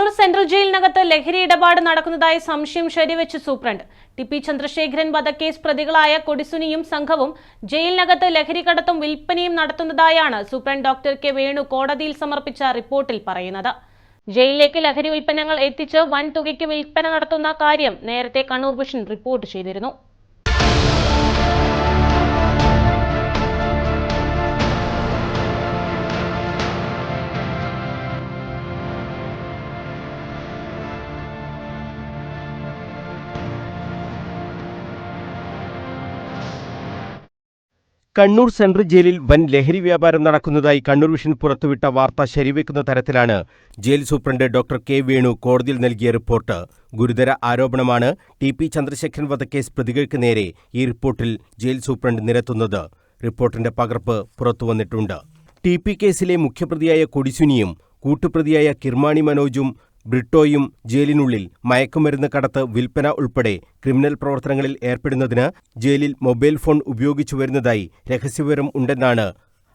Kannur central ജയിലിനകത്ത് ലഹരി ഇടപാട് നടക്കുന്നതായി സംശയം ശരിവെച്ച് സൂപ്രണ്ട്. ടി പി ചന്ദ്രശേഖരൻ വധക്കേസ് പ്രതികളായ കൊടിസുനിയും സംഘവും ജയിലിനകത്ത് ലഹരി കടത്തും വിൽപ്പനയും നടത്തുന്നതായാണ് സൂപ്രണ്ട് ഡോക്ടർ കെ വേണു കോടതിയിൽ സമർപ്പിച്ച റിപ്പോർട്ടിൽ പറയുന്നത്. ജയിലിലേക്ക് ലഹരി ഉൽപ്പന്നങ്ങൾ എത്തിച്ച് വൻ തുകയ്ക്ക് വിൽപ്പന നടത്തുന്ന കാര്യം നേരത്തെ കണ്ണൂർ വിഷൻ റിപ്പോർട്ട് ചെയ്തിരുന്നു. കണ്ണൂർ സെൻട്രൽ ജയിലിൽ വൻ ലഹരി വ്യാപാരം നടക്കുന്നതായി കണ്ണൂർ വിഷൻ പുറത്തുവിട്ട വാർത്ത ശരിവെക്കുന്ന തരത്തിലാണ് jail superintendent doctor K Venu കോടതിയിൽ നൽകിയ റിപ്പോർട്ട്. ഗുരുതര ആരോപണമാണ് ടി പി ചന്ദ്രശേഖരൻ വധക്കേസ് പ്രതികൾക്ക് നേരെ ഈ റിപ്പോർട്ടിൽ ജയിൽ സൂപ്രണ്ട് നിരത്തുന്നത്. റിപ്പോർട്ടിന്റെ പകർപ്പ് പുറത്തുവന്നിട്ടുണ്ട് ടി പി കേസിലെ മുഖ്യപ്രതിയായ കൊടിസുനിയും കൂട്ടുപ്രതിയായ കിർമാണി മനോജും ബ്രിട്ടോയും ജയിലിനുള്ളിൽ മയക്കുമരുന്ന് കടത്ത് വിൽപ്പന ഉൾപ്പെടെ ക്രിമിനൽ പ്രവർത്തനങ്ങളിൽ ഏർപ്പെടുന്നതിന് ജയിലിൽ മൊബൈൽ ഫോൺ ഉപയോഗിച്ചു വരുന്നതായി രഹസ്യവിവരം ഉണ്ടെന്നാണ്.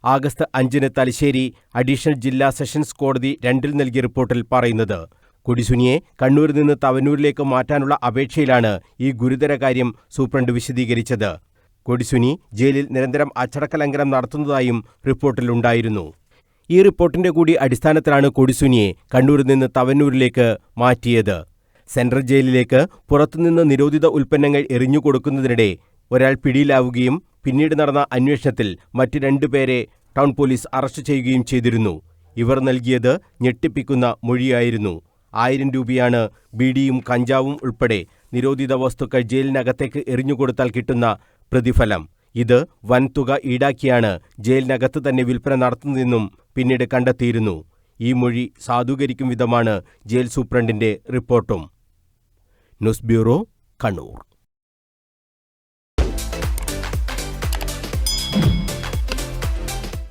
ആഗസ്റ്റ് അഞ്ചിന് തലശ്ശേരി അഡീഷണൽ ജില്ലാ സെഷൻസ് കോടതി രണ്ടിൽ നൽകിയ റിപ്പോർട്ടിൽ പറയുന്നത്. കൊടിസുനിയെ കണ്ണൂരിൽ നിന്ന് തവനൂരിലേക്ക് മാറ്റാനുള്ള അപേക്ഷയിലാണ് ഈ ഗുരുതര കാര്യം സൂപ്രണ്ട് വിശദീകരിച്ചത്. കൊടിസുനി ജയിലിൽ നിരന്തരം അച്ചടക്ക ലംഘനം നടത്തുന്നതായും റിപ്പോർട്ടിലുണ്ടായിരുന്നു ഈ റിപ്പോർട്ടിന്റെ കൂടി അടിസ്ഥാനത്തിലാണ് കൊടിസുനിയെ കണ്ണൂരിൽ നിന്ന് തവന്നൂരിലേക്ക് മാറ്റിയത്. സെൻട്രൽ ജയിലിലേക്ക് പുറത്തുനിന്ന് നിരോധിത ഉൽപ്പന്നങ്ങൾ എറിഞ്ഞു എറിഞ്ഞുകൊടുക്കുന്നതിനിടെ ഒരാൾ പിടിയിലാവുകയും പിന്നീട് നടന്ന അന്വേഷണത്തിൽ മറ്റ് രണ്ടുപേരെ ടൗൺ പോലീസ് അറസ്റ്റ് ചെയ്യുകയും ചെയ്തിരുന്നു. ഇവർ നൽകിയത് ഞെട്ടിപ്പിക്കുന്ന മൊഴിയായിരുന്നു. ആയിരം രൂപയാണ് ബീഡിയും കഞ്ചാവും ഉൾപ്പെടെ നിരോധിത വസ്തുക്കൾ ജയിലിനകത്തേക്ക് എറിഞ്ഞുകൊടുത്താൽ കിട്ടുന്ന പ്രതിഫലം. ഇത് വൻതുക ഈടാക്കിയാണ് ജയിലിനകത്ത് തന്നെ വിൽപ്പന നടത്തുന്നതെന്നും പിന്നീട് കണ്ടെത്തിയിരുന്നു. ഈ മൊഴി സാധൂകരിക്കും വിധമാണ് ജയിൽ സൂപ്രണ്ടിന്റെ റിപ്പോർട്ടും. News bureau Kannur.